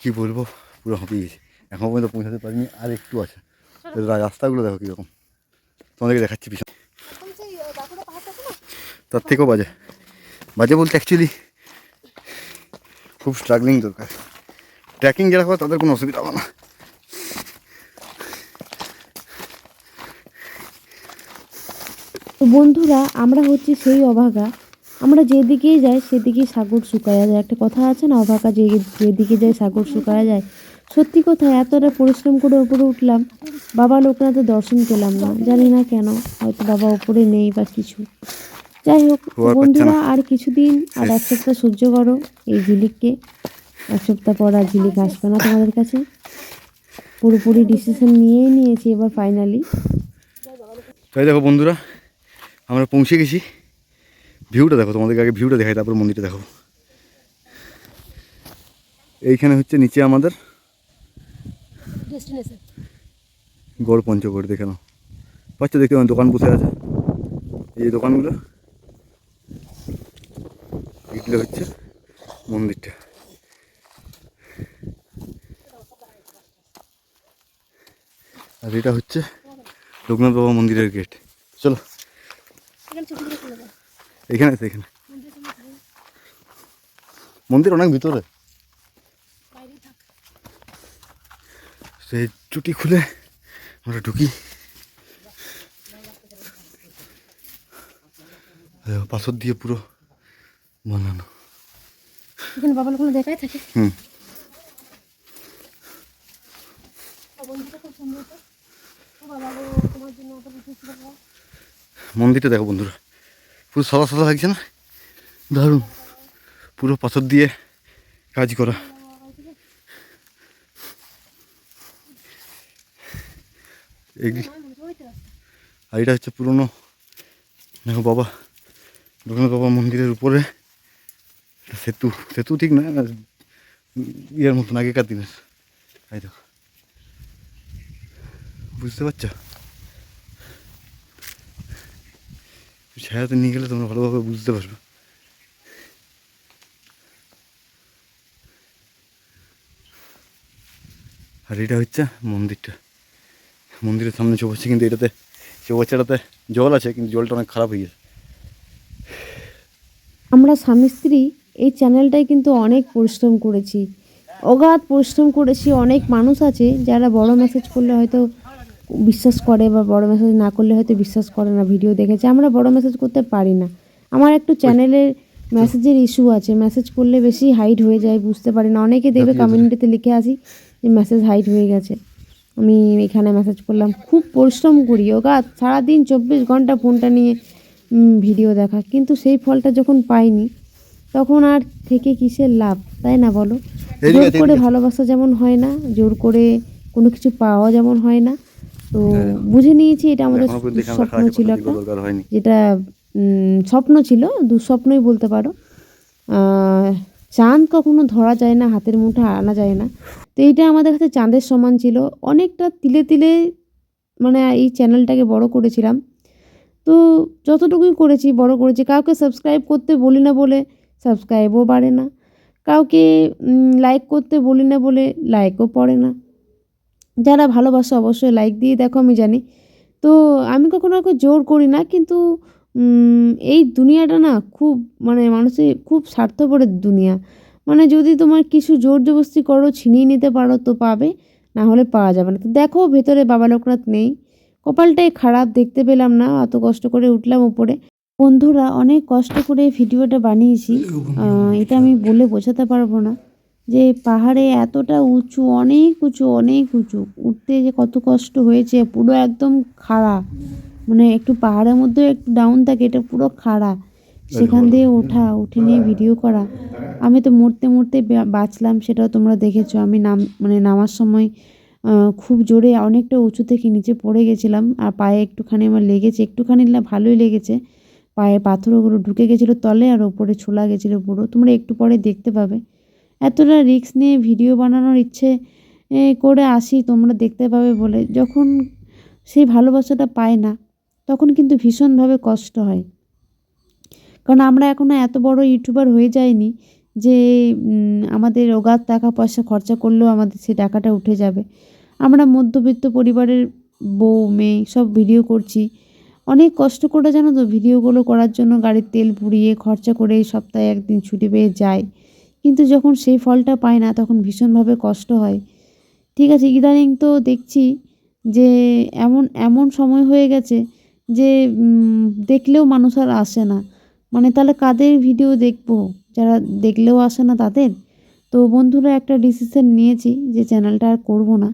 কি বলব? পুরো হাঁপিয়ে গেছি। এখন পর্যন্ত পৌঁছাতে পারিনি, আর একটু আছে। রাস্তাগুলো দেখো কীরকম তোমাদেরকে দেখাচ্ছি পিছনে। তার থেকেও বাজে। বাজে বলতে অ্যাকচুয়ালি খুব স্ট্রাগলিং দরকার। ট্রেকিং যারা করে তাদের কোনো অসুবিধা হবে না। বন্ধুরা, আমরা হচ্ছি সেই অভাগা। আমরা যেদিকেই যাই সেদিকেই সাগর শুকায়া যায়। একটা কথা আছে না অভাকা যে যেদিকে যায় সাগর শুকায়া যায়। সত্যি কথা এতটা পরিশ্রম করে উপরে উঠলাম। বাবা লোকনাথের দর্শন পেলাম না। জানি না কেন হয়তো বাবা উপরে নেই বা কিছু। যাই হোক বন্ধুরা। আর কিছুদিন আর এক সপ্তাহ সহ্য করো এই ঝিলিককে। এক সপ্তাহ পর আর ঝিলিক আসবে না তোমাদের কাছে। পুরোপুরি ডিসিশন নিয়েই নিয়েছি এবার ফাইনালি তাই দেখো বন্ধুরা আমরা পৌঁছে গেছি। ভিউটা দেখো তোমাদেরকে আগে ভিউটা দেখাই তারপর মন্দিরটা দেখো। এইখানে হচ্ছে নিচে আমাদের গড় পঞ্চগড় দেখে নাও। পাচ্ছ দেখতে দোকান বসে আছে? এই দোকানগুলো এগুলো হচ্ছে মন্দিরটা। আর এটা হচ্ছে লোকনাথ বাবা মন্দিরের গেট চলো। এখানে আছে এখানে। মন্দির অনেক ভিতরে। সেই চুটি খুলে আমরা ঢুকি। পাথর দিয়ে পুরো বানানো। এখানে বাবা লোকগুলো দেখাই থাকে? হুম। মন্দিরটা দেখো বন্ধুরা। পুরো সাদা সাদা লাগছে না? দারুণ। পুরো পাথর দিয়ে কাজ করা। আর এটা হচ্ছে পুরনো। দেখো বাবা রঘুনাথ বাবা মন্দিরের উপরে। সেতু। সেতু ঠিক না না, ইয়ের মতন আগেকার দিনের। এই দেখো। বুঝতে পারছ? ছায়াতে নিয়ে গেলে তোমরা ভালোভাবে বুঝতে পারবে। আর এটা হচ্ছে মন্দিরটা। মন্দিরের সামনে চৌবাচ্চা কিন্তু এটাতে চৌবাচ্চাটাতে জল আছে, কিন্তু জলটা অনেক খারাপ হয়ে গেছে। আমরা স্বামী স্ত্রী এই চ্যানেলটায় কিন্তু অনেক পরিশ্রম করেছি। অগাধ পরিশ্রম করেছি, অনেক মানুষ আছে যারা বড় মেসেজ করলে হয়তো বিশ্বাস করে বা বড় মেসেজ না করলে হয়তো বিশ্বাস করে না ভিডিও দেখেছে। আমরা বড় মেসেজ করতে পারি না। আমার একটু চ্যানেলের মেসেজের ইস্যু আছে। মেসেজ করলে বেশি হাইট হয়ে যায় বুঝতে পারি না। অনেকে দেখবে কমিউনিটিতে লিখে আসি যে মেসেজ হাইট হয়ে গেছে। আমি এখানে মেসেজ করলাম খুব পরিশ্রম করি। অগাধ সারাদিন চব্বিশ ঘণ্টা ফোনটা নিয়ে ভিডিও দেখা। কিন্তু সেই ফলটা যখন পাইনি তখন আর থেকে কিসের লাভ তাই না বলো? জোর করে ভালোবাসা যেমন হয় না জোর করে কোনো কিছু পাওয়া যেমন হয় না তো বুঝে নিয়েছি এটা আমাদের স্বপ্ন ছিল একটা যেটা স্বপ্ন ছিল দুঃস্বপ্নই বলতে পারো। চাঁদ কখনো ধরা যায় না হাতের মুঠে আনা যায় না। তো এইটা আমাদের কাছে চাঁদের সমান ছিল। অনেকটা তিলে তিলে মানে এই চ্যানেলটাকে বড় করেছিলাম। তো যতটুকুই করেছি বড় করেছি। কাউকে সাবস্ক্রাইব করতে বলি না বলে সাবস্ক্রাইবও বাড়ে না। কাউকে লাইক করতে বলি না বলে লাইকও পড়ে না। যারা ভালোবাসে অবশ্যই লাইক দিয়ে দেখো আমি জানি। তো আমি কখনো কাউকে জোর করি না কিন্তু এই দুনিয়াটা না খুব মানে মানুষের খুব স্বার্থপরের দুনিয়া। মানে যদি তোমার কিছু জোর জবস্তি করো ছিনিয়ে নিতে পারো তো পাবে না হলে পাওয়া যাবে না। তো দেখো ভেতরে বাবা লোকনাথ নেই। কপালটাই খারাপ দেখতে পেলাম না অত কষ্ট করে উঠলাম উপরে। বন্ধুরা অনেক কষ্ট করে ভিডিওটা বানিয়েছি। এটা আমি বলে বোঝাতে পারব না। যে পাহাড়ে এতটা উঁচু অনেক উঁচু অনেক উঁচু। উঠতে যে কত কষ্ট হয়েছে পুরো একদম খাড়া। মানে একটু পাহাড়ের মধ্যে একটু ডাউন থাকে এটা পুরো খাড়া। সেখান দিয়ে ওঠা উঠে নিয়ে ভিডিও করা। আমি তো মরতে মরতে বাঁচলাম সেটাও তোমরা দেখেছ। আমি নাম মানে নামার সময় খুব জোরে অনেকটা উঁচু থেকে নিচে পড়ে গেছিলাম। আর পায়ে একটুখানি আমার লেগেছে একটুখানি না ভালোই লেগেছে। পায়ে পাথরগুলো ঢুকে গেছিল তলে আর ওপরে ছোলা গেছিল পুরো। তোমরা একটু পরে দেখতে পাবে। এতটা রিস্ক নিয়ে ভিডিও বানানোর ইচ্ছে করে আসি, তোমরা দেখতে পাবে বলে। যখন সেই ভালোবাসাটা পায় না, তখন কিন্তু ভীষণভাবে কষ্ট হয়। কারণ আমরা এখনও এত বড় ইউটিউবার হয়ে যাইনি যে আমাদের অগাধ টাকা পয়সা খরচা করলেও আমাদের সেই টাকাটা উঠে যাবে। আমরা মধ্যবিত্ত পরিবারের বউ, মেয়ে, সব ভিডিও করছি। অনেক কষ্ট করে জানো তো, ভিডিওগুলো করার জন্য গাড়ির তেল পুড়িয়ে খরচা করে সপ্তাহে একদিন ছুটি পেয়ে যায়। কিন্তু যখন সেই ফলটা পায় না, তখন ভীষণভাবে কষ্ট হয়। ঠিক আছে, ইদানিং তো দেখছি যে এমন এমন সময় হয়ে গেছে যে দেখলেও মানুষ আর আসে না। মানে তাহলে কাদের ভিডিও দেখব? যারা দেখলেও আসে না তাদের? তো বন্ধুরা, একটা ডিসিশন নিয়েছি যে চ্যানেলটা আর করব না।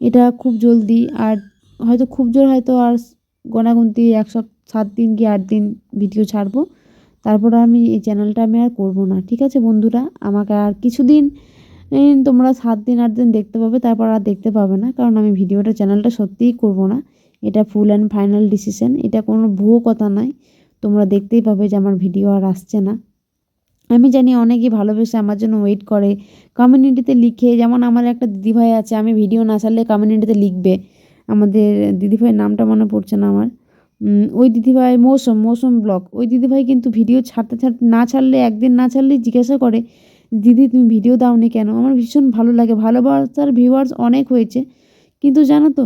এটা খুব জলদি আর হয়তো খুব জোর হয়তো আর গোনাগুনতি এক সপ সাত দিন কি আট দিন ভিডিও ছাড়বো। তারপর আমি এই চ্যানেলটা আমি আর করব না, ঠিক আছে বন্ধুরা? আমাকে আর কিছুদিন তোমরা সাত দিন, আট দিন দেখতে পাবে, তারপর আর দেখতে পাবে না, কারণ আমি ভিডিওটা চ্যানেলটা সত্যিই করব না। এটা ফুল অ্যান্ড ফাইনাল ডিসিশন এটা কোনো ভুয়ো কথা নয়। তোমরা দেখতেই পাবে যে আমার ভিডিও আর আসছে না। আমি জানি অনেকেই ভালোবেসে আমার জন্য ওয়েট করে কমিউনিটিতে লিখে, যেমন আমার একটা দিদিভাই আছে, আমি ভিডিও না ছাড়লে কমিউনিটিতে লিখবে। আমাদের দিদিভাইয়ের নামটা মনে পড়ছে না আমার। ওই দিদিভাই মৌসুম মৌসুম ব্লগ। ওই দিদিভাই কিন্তু ভিডিও ছাড়তে ছাড়তে না ছাড়লে, একদিন না ছাড়লেই জিজ্ঞাসা করে, দিদি, তুমি ভিডিও দাওনি কেন? আমার ভীষণ ভালো লাগে। ভালোবাসার ভিউয়ার্স অনেক হয়েছে। কিন্তু জানো তো,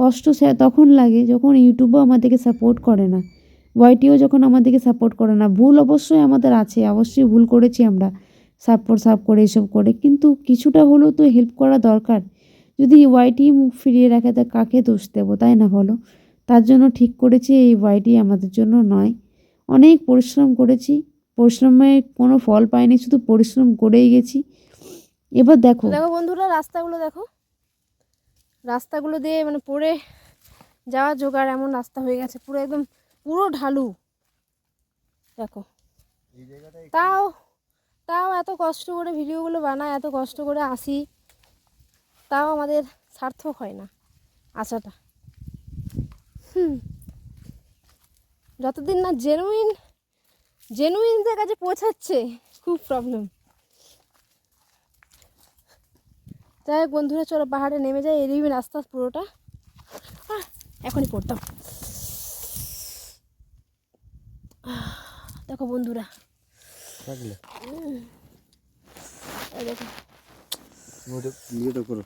কষ্ট তখন লাগে যখন ইউটিউবও আমাদেরকে সাপোর্ট করে না। ওয়াইটিও যখন আমাদেরকে সাপোর্ট করে না। ভুল অবশ্যই আমাদের আছে, অবশ্যই ভুল করেছি আমরা। সাপোর্ট সাপ করে, এসব করে। কিন্তু কিছুটা হলেও তো হেল্প করা দরকার। যদি ওয়াইটি মুখ ফিরিয়ে রাখে, তা কাকে দোষ দেবো, তাই না বলো? তার জন্য ঠিক করেছি, এই ওয়াইটি আমাদের জন্য নয়। অনেক পরিশ্রম করেছি, পরিশ্রমে কোনো ফল পাইনি, শুধু পরিশ্রম করেই গেছি। এবার দেখো। দেখো বন্ধুরা, রাস্তাগুলো দেখো। রাস্তাগুলো দিয়ে মানে পড়ে যাওয়া জোগাড়, এমন রাস্তা হয়ে গেছে, পুরো একদম, পুরো ঢালু। দেখো। তাও তাও এত কষ্ট করে ভিডিওগুলো বানায় এত কষ্ট করে আসি, তাও আমাদের সার্থক হয় না, আশাটা। হুম। যতদিন না জেনুইন জেনুইনদের কাছে পৌঁছাচ্ছে খুব প্রবলেম যাই হোক বন্ধুরা চলো পাহাড়ে নেমে যায় যাই আস্তে আস্তে পুরোটা। এখনই পড়তাম। দেখো বন্ধুরা। দেখো। করো।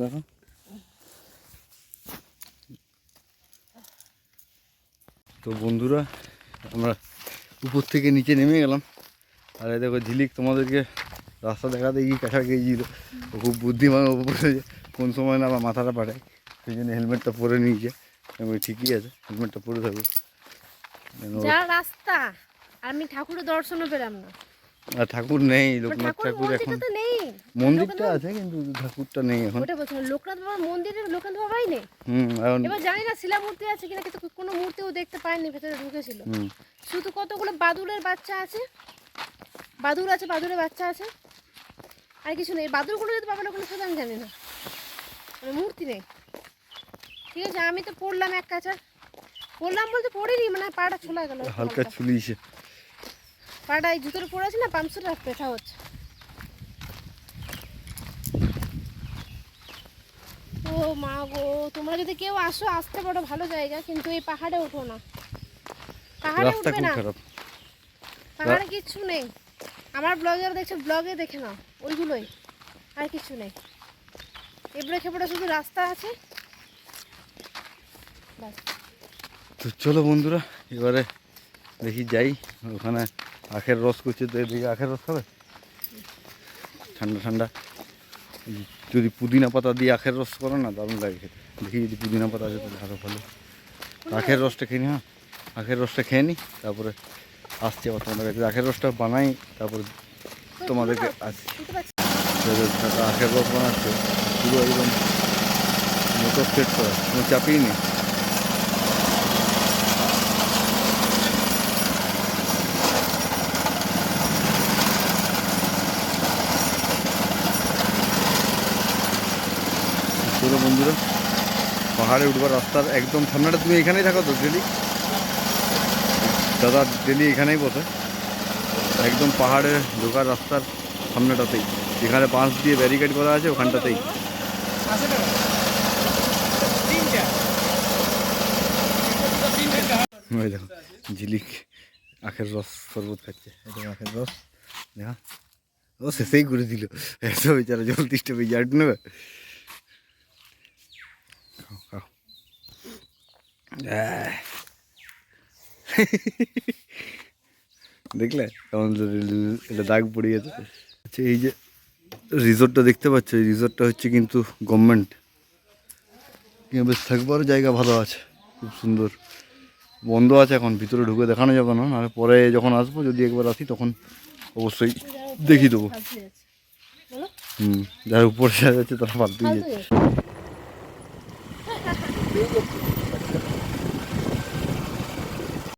দেখো। তো বন্ধুরা আমরা উপর থেকে নিচে নেমে গেলাম। আর এই দেখো ঝিলিক তোমাদেরকে রাস্তা দেখাতে গিয়ে কাছা গিয়েছিল ও খুব বুদ্ধিমান যে কোন সময় না আমার মাথাটা পাঠায়। সেই জন্য হেলমেটটা পরে নিয়েছে। আমি ঠিকই আছে হেলমেটটা পরে থাকব যা রাস্তা আমি ঠাকুরের দর্শনও পেলাম না। আর ঠাকুর নেই লোকনাথ ঠাকুর ঠাকুর এখন। তো নেই মন্দিরটা আছে কিন্তু ঠাকুরটা নেই এখন। ওটা বলছিলাম লোকনাথ বাবার মন্দিরে লোকনাথ বাবাই নেই হুম এখন এবার জানি না শিলা মূর্তি আছে কিনা কিন্তু কোনো মূর্তিও দেখতে পাইনি ভেতরে ঢুকেছিল। শুধু কতগুলো বাদুড়ের বাচ্চা আছে? বাদুর আছে বাদুরের বাচ্চা আছে। আর কিছু নেই। বাদুরগুলো যদি পাবে না কোনো আমি জানি না। মানে মূর্তি নেই। ঠিক আছে আমি তো পড়লাম এক কাঁচা পড়লাম বলতে পড়িনি মানে পাটা ছোলা গেল। হালকা ছুলিয়েছে। পাটা এই জুতোর পরে আছে না পাঁচশোটা ব্যথা হচ্ছে। ও মা গো তোমরা যদি কেউ আসো আসতে পারো ভালো জায়গা কিন্তু এই পাহাড়ে ওঠো না। পাহাড়ে উঠবে না। পাহাড়ে কিচ্ছু নেই। আমার ব্লগের দেখছ ব্লগে দেখে নাও ওইগুলোই আর কিছু নেই। এবড়ে খেপড়ে শুধু রাস্তা আছে। তো চলো বন্ধুরা এবারে দেখি যাই। ওখানে আখের রস করছে তো এদিকে আখের রস খাবে? ঠান্ডা ঠান্ডা। যদি পুদিনা পাতা দিয়ে আখের রস করো না, দারুণ লাগে খেতে। দেখি যদি পুদিনা পাতা আছে, তাহলে আরও ভালো। আখের রসটা খেয়ে নি হ্যাঁ? আখের রসটা খেয়ে নি, তারপরে আসছি আবার তোমাদের কাছে আখের রসটা বানাই, তারপরে তোমাদেরকে আসছি। আখের রস বানাচ্ছে। পুরো একদম মোটর সেট করা। কোনো চাপিয়ে নেই চলো বন্ধুরা পাহাড়ে উঠবার রাস্তার একদম সামনেটা তুমি এখানেই থাকো তো ডেলি দাদা ডেলি এখানেই বসে। একদম পাহাড়ে ঢোকার রাস্তার সামনেটাতেই। এখানে বাঁশ দিয়ে ব্যারিকেড করা আছে, ওখানটাতেই। দেখো, ঝিলিক আখের রস শরবত খাচ্ছে। আখের রস দেখা ও শেষেই করে দিল। এত বেচারা জল তিষ্টা পেয়ে জাট নেবে? খাও খাও দেখলে কেমন এটা দাগ পড়ে গেছে। আচ্ছা এই যে রিসোর্টটা দেখতে পাচ্ছ এই রিসোর্টটা হচ্ছে কিন্তু গভর্নমেন্ট বেশ থাকবার জায়গা ভালো আছে খুব সুন্দর। বন্ধ আছে এখন ভিতরে ঢুকে দেখানো যাবে না নাহলে পরে যখন আসব যদি একবার আসি তখন অবশ্যই দেখিয়ে দেবো। হুম যারা উপরে যাচ্ছে তারা বাদ যাচ্ছে। যাচ্ছে Thank you.